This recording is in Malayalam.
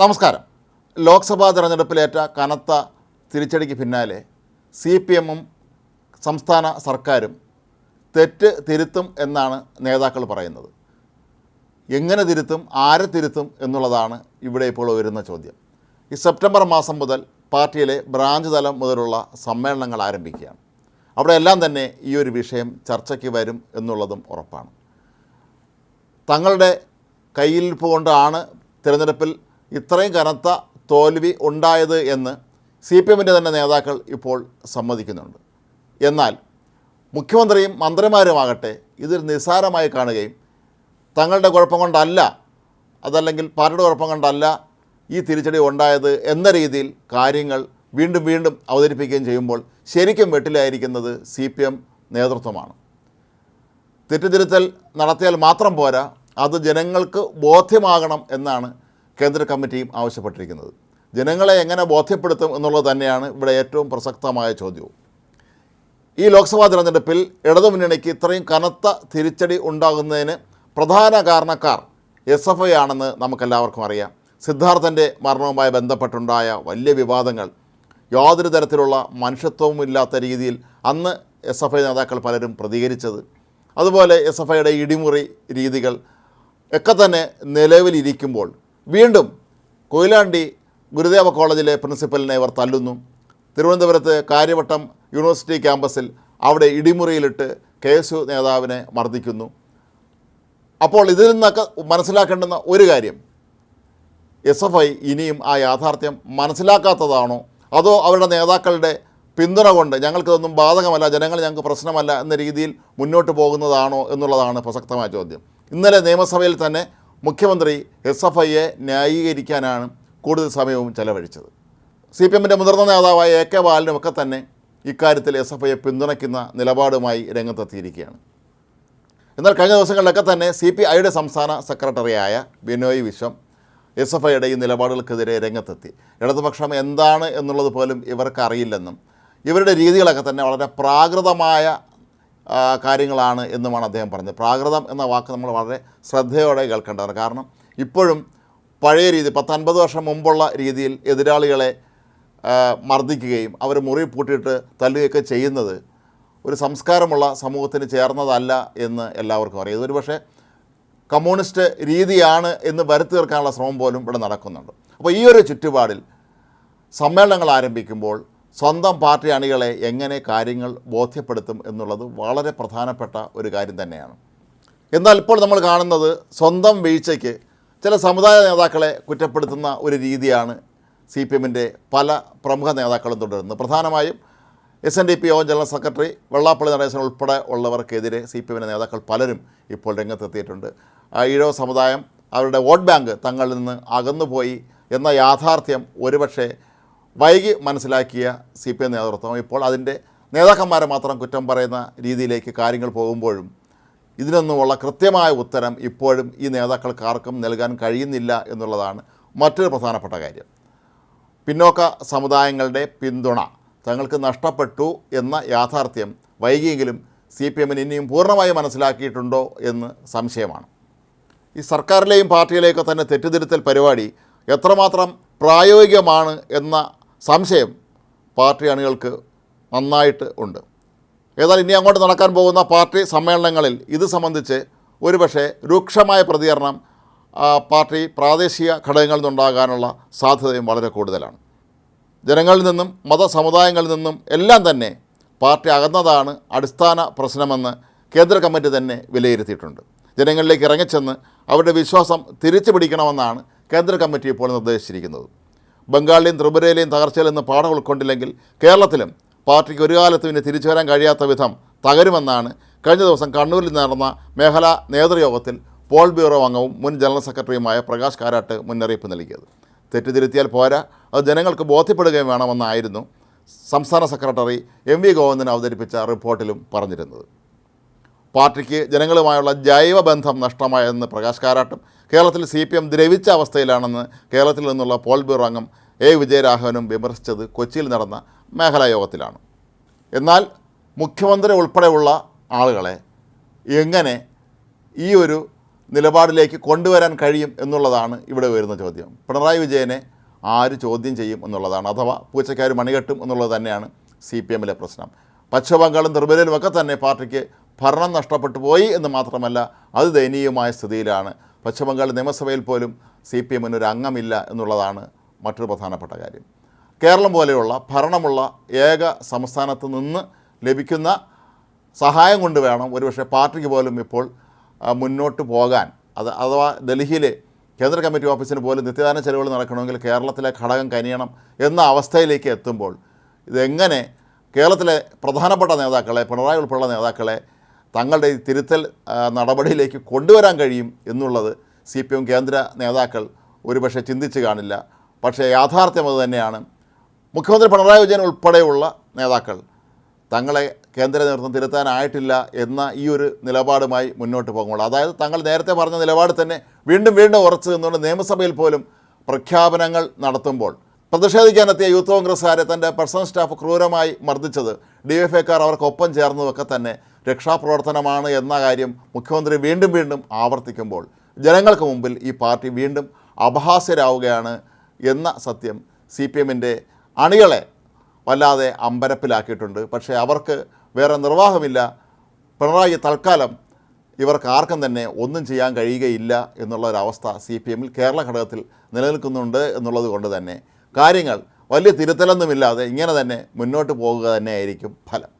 നമസ്കാരം. ലോക്സഭാ തെരഞ്ഞെടുപ്പിലേറ്റ കനത്ത തിരിച്ചടിക്ക് പിന്നാലെ സി പി എമ്മും സംസ്ഥാന സർക്കാരും തെറ്റ് തിരുത്തും എന്നാണ് നേതാക്കൾ പറയുന്നത്. എങ്ങനെ തിരുത്തും ആരെ തിരുത്തും എന്നുള്ളതാണ് ഇവിടെ ഇപ്പോൾ വരുന്ന ചോദ്യം. ഈ സെപ്റ്റംബർ മാസം മുതൽ പാർട്ടിയിലെ ബ്രാഞ്ച് തലം മുതലുള്ള സമ്മേളനങ്ങൾ ആരംഭിക്കുകയാണ്. അവിടെ എല്ലാം തന്നെ ഈ ഒരു വിഷയം ചർച്ചയ്ക്ക് വരും എന്നുള്ളതും ഉറപ്പാണ്. തങ്ങളുടെ കയ്യിൽ കൊണ്ടാണ് തിരഞ്ഞെടുപ്പിൽ ഇത്രയും കനത്ത തോൽവി ഉണ്ടായത് എന്ന് സി പി എമ്മിന്റെ തന്നെ നേതാക്കൾ ഇപ്പോൾ സമ്മതിക്കുന്നുണ്ട്. എന്നാൽ മുഖ്യമന്ത്രിയും മന്ത്രിമാരുമാകട്ടെ ഇതൊരു നിസ്സാരമായി കാണുകയും തങ്ങളുടെ കുഴപ്പം കൊണ്ടല്ല അതല്ലെങ്കിൽ പാർട്ടിയുടെ കുഴപ്പം കൊണ്ടല്ല ഈ തിരിച്ചടി ഉണ്ടായത് എന്ന രീതിയിൽ കാര്യങ്ങൾ വീണ്ടും വീണ്ടും അവതരിപ്പിക്കുകയും ചെയ്യുമ്പോൾ ശരിക്കും വെട്ടിലായിരിക്കുന്നത് സി പി എം നേതൃത്വമാണ്. തെറ്റുതിരുത്തൽ നടത്തിയാൽ മാത്രം പോരാ അത് ജനങ്ങൾക്ക് ബോധ്യമാകണം എന്നാണ് കേന്ദ്ര കമ്മിറ്റിയും ആവശ്യപ്പെട്ടിരിക്കുന്നത്. ജനങ്ങളെ എങ്ങനെ ബോധ്യപ്പെടുത്തും എന്നുള്ളത് തന്നെയാണ് ഇവിടെ ഏറ്റവും പ്രസക്തമായ ചോദ്യവും. ഈ ലോക്സഭാ തിരഞ്ഞെടുപ്പിൽ ഇടതുമുന്നണിക്ക് ഇത്രയും കനത്ത തിരിച്ചടി ഉണ്ടാകുന്നതിന് പ്രധാന കാരണക്കാർ എസ് എഫ് ഐ ആണെന്ന് നമുക്കെല്ലാവർക്കും അറിയാം. സിദ്ധാർത്ഥന്റെ മരണവുമായി ബന്ധപ്പെട്ടുണ്ടായ വലിയ വിവാദങ്ങൾ യാതൊരു തരത്തിലുള്ള മനുഷ്യത്വവും ഇല്ലാത്ത രീതിയിൽ അന്ന് എസ് എഫ് ഐ നേതാക്കൾ പലരും പ്രതികരിച്ചത് അതുപോലെ എസ് എഫ് ഐയുടെ ഇടിമുറി രീതികൾ ഒക്കെ തന്നെ നിലവിലിരിക്കുമ്പോൾ വീണ്ടും കൊയിലാണ്ടി ഗുരുദേവ കോളേജിലെ പ്രിൻസിപ്പലിനെ ഇവർ തല്ലുന്നു. തിരുവനന്തപുരത്ത് കാര്യവട്ടം യൂണിവേഴ്സിറ്റി ക്യാമ്പസിൽ അവിടെ ഇടിമുറിയിലിട്ട് കെ എസ് യു നേതാവിനെ മർദ്ദിക്കുന്നു. അപ്പോൾ ഇതിൽ നിന്നൊക്കെ മനസ്സിലാക്കേണ്ടുന്ന ഒരു കാര്യം എസ് എഫ് ഐ ഇനിയും ആ യാഥാർത്ഥ്യം മനസ്സിലാക്കാത്തതാണോ? അതോ അവരുടെ നേതാക്കളുടെ പിന്തുണ കൊണ്ട് ഞങ്ങൾക്കിതൊന്നും ബാധകമല്ല ജനങ്ങൾ ഞങ്ങൾക്ക് പ്രശ്നമല്ല എന്ന രീതിയിൽ മുന്നോട്ട് പോകുന്നതാണോ എന്നുള്ളതാണ് പ്രസക്തമായ ചോദ്യം. ഇന്നലെ നിയമസഭയിൽ തന്നെ മുഖ്യമന്ത്രി എസ് എഫ് ഐയെ ന്യായീകരിക്കാനാണ് കൂടുതൽ സമയവും ചെലവഴിച്ചത്. സി പി എമ്മിന്റെ മുതിർന്ന നേതാവായ എ കെ ബാലനുമൊക്കെ തന്നെ ഇക്കാര്യത്തിൽ എസ് എഫ് ഐയെ പിന്തുണയ്ക്കുന്ന നിലപാടുമായി രംഗത്തെത്തിയിരിക്കുകയാണ്. എന്നാൽ കഴിഞ്ഞ ദിവസങ്ങളിലൊക്കെ തന്നെ സി പി ഐയുടെ സംസ്ഥാന സെക്രട്ടറിയായ ബിനോയ് വിശ്വം എസ് എഫ് ഐയുടെ ഈ നിലപാടുകൾക്കെതിരെ രംഗത്തെത്തി. ഇടതുപക്ഷം എന്താണ് എന്നുള്ളത് പോലും ഇവർക്കറിയില്ലെന്നും ഇവരുടെ രീതികളൊക്കെ തന്നെ വളരെ പ്രാകൃതമായ കാര്യങ്ങളാണ് എന്നുമാണ് അദ്ദേഹം പറഞ്ഞത്. പ്രാകൃതം എന്ന വാക്ക് നമ്മൾ വളരെ ശ്രദ്ധയോടെ കേൾക്കേണ്ടതാണ്. കാരണം ഇപ്പോഴും പഴയ രീതി പത്തൻപത് വർഷം മുമ്പുള്ള രീതിയിൽ എതിരാളികളെ മർദ്ദിക്കുകയും അവർ മുറി പൂട്ടിയിട്ട് തല്ലുകയൊക്കെ ചെയ്യുന്നത് ഒരു സംസ്കാരമുള്ള സമൂഹത്തിന് ചേർന്നതല്ല എന്ന് എല്ലാവർക്കും അറിയാം. ഇതൊരു പക്ഷേ കമ്മ്യൂണിസ്റ്റ് രീതിയാണ് എന്ന് വരുത്തി തീർക്കാനുള്ള ശ്രമം പോലും ഇവിടെ നടക്കുന്നുണ്ട്. അപ്പോൾ ഈ ഒരു ചുറ്റുപാടിൽ സമ്മേളനങ്ങൾ ആരംഭിക്കുമ്പോൾ സ്വന്തം പാർട്ടി അണികളെ എങ്ങനെ കാര്യങ്ങൾ ബോധ്യപ്പെടുത്തും എന്നുള്ളത് വളരെ പ്രധാനപ്പെട്ട ഒരു കാര്യം തന്നെയാണ്. എന്നാൽ ഇപ്പോൾ നമ്മൾ കാണുന്നത് സ്വന്തം വീഴ്ചയ്ക്ക് ചില സമുദായ നേതാക്കളെ കുറ്റപ്പെടുത്തുന്ന ഒരു രീതിയാണ് സി പി എമ്മിന്റെ പല പ്രമുഖ നേതാക്കളും തുടരുന്നത്. പ്രധാനമായും എസ് എൻ ഡി പി ഒ ജനറൽ സെക്രട്ടറി വെള്ളാപ്പള്ളി നടേശൻ ഉൾപ്പെടെ ഉള്ളവർക്കെതിരെ സി പി എമ്മിന്റെ നേതാക്കൾ പലരും ഇപ്പോൾ രംഗത്തെത്തിയിട്ടുണ്ട്. ഈഴവ സമുദായം അവരുടെ വോട്ട് ബാങ്ക് തങ്ങളിൽ നിന്ന് അകന്നുപോയി എന്ന യാഥാർത്ഥ്യം ഒരുപക്ഷെ വൈകി മനസ്സിലാക്കിയ സി പി എം നേതൃത്വം ഇപ്പോൾ അതിന്റെ നേതാക്കന്മാരെ മാത്രം കുറ്റം പറയുന്ന രീതിയിലേക്ക് കാര്യങ്ങൾ പോകുമ്പോഴും ഇതിനൊന്നുമുള്ള കൃത്യമായ ഉത്തരം ഇപ്പോഴും ഈ നേതാക്കൾക്ക് ആർക്കും നൽകാൻ കഴിയുന്നില്ല എന്നുള്ളതാണ് മറ്റൊരു പ്രധാനപ്പെട്ട കാര്യം. പിന്നോക്ക സമുദായങ്ങളുടെ പിന്തുണ തങ്ങൾക്ക് നഷ്ടപ്പെട്ടു എന്ന യാഥാർത്ഥ്യം വൈകിയെങ്കിലും സി പി എമ്മിന് ഇനിയും പൂർണമായി മനസ്സിലാക്കിയിട്ടുണ്ടോ എന്ന് സംശയമാണ്. ഈ സർക്കാരിലെയും പാർട്ടിയിലെയൊക്കെ തന്നെ തെറ്റിദ്ധരുത്തൽ പരിപാടി എത്രമാത്രം പ്രായോഗികമാണ് എന്ന സംശയം പാർട്ടി അണികൾക്ക് നന്നായിട്ട് ഉണ്ട്. ഏതായാലും ഇനി അങ്ങോട്ട് നടക്കാൻ പോകുന്ന പാർട്ടി സമ്മേളനങ്ങളിൽ ഇത് സംബന്ധിച്ച് ഒരുപക്ഷെ രൂക്ഷമായ പ്രതികരണം പാർട്ടി പ്രാദേശിക ഘടകങ്ങളിൽ നിന്നുണ്ടാകാനുള്ള സാധ്യതയും വളരെ കൂടുതലാണ്. ജനങ്ങളിൽ നിന്നും മതസമുദായങ്ങളിൽ നിന്നും എല്ലാം തന്നെ പാർട്ടി അകന്നതാണ് അടിസ്ഥാന പ്രശ്നമെന്ന് കേന്ദ്ര കമ്മിറ്റി തന്നെ വിലയിരുത്തിയിട്ടുണ്ട്. ജനങ്ങളിലേക്ക് ഇറങ്ങിച്ചെന്ന് അവരുടെ വിശ്വാസം തിരിച്ചു പിടിക്കണമെന്നാണ് കേന്ദ്ര കമ്മിറ്റി ഇപ്പോൾ നിർദ്ദേശിച്ചിരിക്കുന്നത്. ബംഗാളിലെയും ത്രിപുരയിലെയും തകർച്ചയിൽ നിന്ന് പാഠം ഉൾക്കൊണ്ടില്ലെങ്കിൽ കേരളത്തിലും പാർട്ടിക്ക് ഒരു കാലത്തും പിന്നെ തിരിച്ചു വരാൻ കഴിയാത്ത വിധം തകരുമെന്നാണ് കഴിഞ്ഞ ദിവസം കണ്ണൂരിൽ നടന്ന മേഖലാ നേതൃയോഗത്തിൽ പോൾ ബ്യൂറോ അംഗവും മുൻ ജനറൽ സെക്രട്ടറിയുമായ പ്രകാശ് കാരാട്ട് മുന്നറിയിപ്പ് നൽകിയത്. തെറ്റിദ്ധരുത്തിയാൽ പോരാ. അത് ജനങ്ങൾക്ക് ബോധ്യപ്പെടുകയും വേണമെന്നായിരുന്നു സംസ്ഥാന സെക്രട്ടറി എം വി ഗോവിന്ദൻ അവതരിപ്പിച്ച റിപ്പോർട്ടിലും പറഞ്ഞിരുന്നത്. പാർട്ടിക്ക് ജനങ്ങളുമായുള്ള ജൈവബന്ധം നഷ്ടമായെന്ന് പ്രകാശ് കാരാട്ടും കേരളത്തിൽ സി പി എം ദ്രവിച്ച അവസ്ഥയിലാണെന്ന് കേരളത്തിൽ നിന്നുള്ള പോൾ ബ്യൂറോ അംഗം എ വിജയരാഘവനും വിമർശിച്ചത് കൊച്ചിയിൽ നടന്ന മേഖലാ യോഗത്തിലാണ്. എന്നാൽ മുഖ്യമന്ത്രി ഉൾപ്പെടെയുള്ള ആളുകളെ എങ്ങനെ ഈ ഒരു നിലപാടിലേക്ക് കൊണ്ടുവരാൻ കഴിയും എന്നുള്ളതാണ് ഇവിടെ വരുന്ന ചോദ്യം. പിണറായി വിജയനെ ആര് ചോദ്യം ചെയ്യും എന്നുള്ളതാണ്. അഥവാ പൂച്ചക്കാർ മണികെട്ടും എന്നുള്ളത് തന്നെയാണ് സി പി എമ്മിലെ പ്രശ്നം. പശ്ചിമബംഗാളും ത്രിപുരയിലുമൊക്കെ തന്നെ പാർട്ടിക്ക് ഭരണം നഷ്ടപ്പെട്ടു പോയി എന്ന് മാത്രമല്ല അത് ദയനീയമായ സ്ഥിതിയിലാണ്. പശ്ചിമബംഗാൾ നിയമസഭയിൽ പോലും സി പി എമ്മിന് ഒരു അംഗമില്ല എന്നുള്ളതാണ് മറ്റൊരു പ്രധാനപ്പെട്ട കാര്യം. കേരളം പോലെയുള്ള ഭരണമുള്ള ഏക സംസ്ഥാനത്ത് നിന്ന് ലഭിക്കുന്ന സഹായം കൊണ്ട് വേണം ഒരുപക്ഷെ പാർട്ടിക്ക് പോലും ഇപ്പോൾ മുന്നോട്ട് പോകാൻ. അത് അഥവാ ഡൽഹിയിലെ കേന്ദ്ര കമ്മിറ്റി ഓഫീസിന് പോലും നിത്യദാന ചെലവുകൾ നടക്കണമെങ്കിൽ കേരളത്തിലെ ഘടകം കനിയണം എന്ന അവസ്ഥയിലേക്ക് എത്തുമ്പോൾ ഇതെങ്ങനെ കേരളത്തിലെ പ്രധാനപ്പെട്ട നേതാക്കളെ പിണറായി ഉൾപ്പെടെയുള്ള നേതാക്കളെ തങ്ങളുടെ ഈ തിരുത്തൽ നടപടിയിലേക്ക് കൊണ്ടുവരാൻ കഴിയും എന്നുള്ളത് സി പി എം കേന്ദ്ര നേതാക്കൾ ഒരുപക്ഷെ ചിന്തിച്ച് കാണില്ല. പക്ഷേ യാഥാർത്ഥ്യം അത് തന്നെയാണ്. മുഖ്യമന്ത്രി പിണറായി വിജയൻ ഉൾപ്പെടെയുള്ള നേതാക്കൾ തങ്ങളെ കേന്ദ്ര നേതൃത്വം തിരുത്താനായിട്ടില്ല എന്ന ഈ ഒരു നിലപാടുമായി മുന്നോട്ട് പോകുമ്പോൾ അതായത് തങ്ങൾ നേരത്തെ പറഞ്ഞ നിലപാട് തന്നെ വീണ്ടും വീണ്ടും ഉറച്ചു നിന്നുകൊണ്ട് നിയമസഭയിൽ പോലും പ്രഖ്യാപനങ്ങൾ നടത്തുമ്പോൾ പ്രതിഷേധിക്കാനെത്തിയ യൂത്ത് കോൺഗ്രസ്സുകാരെ തന്റെ പേഴ്സണൽ സ്റ്റാഫ് ക്രൂരമായി മർദ്ദിച്ചത്. ഡി എഫ് എക്കാർ അവർക്കൊപ്പം ചേർന്നതൊക്കെ തന്നെ രക്ഷാപ്രവർത്തനമാണ് എന്ന കാര്യം മുഖ്യമന്ത്രി വീണ്ടും വീണ്ടും ആവർത്തിക്കുമ്പോൾ ജനങ്ങൾക്ക് മുമ്പിൽ ഈ പാർട്ടി വീണ്ടും അപഹാസ്യരാവുകയാണ് എന്ന സത്യം സി പി എമ്മിന്റെ അണികളെ വല്ലാതെ അമ്പരപ്പിലാക്കിയിട്ടുണ്ട്. പക്ഷേ അവർക്ക് വേറെ നിർവാഹമില്ല. പിണറായി തൽക്കാലം ഇവർക്ക് ആർക്കും തന്നെ ഒന്നും ചെയ്യാൻ കഴിയുകയില്ല എന്നുള്ള ഒരവസ്ഥ സി പി എമ്മിൽ കേരള ഘടകത്തിൽ നിലനിൽക്കുന്നുണ്ട് എന്നുള്ളത് കൊണ്ട് തന്നെ കാര്യങ്ങൾ വലിയ തിരുത്തലൊന്നുമില്ലാതെ ഇങ്ങനെ തന്നെ മുന്നോട്ട് പോകുക തന്നെയായിരിക്കും ഫലം.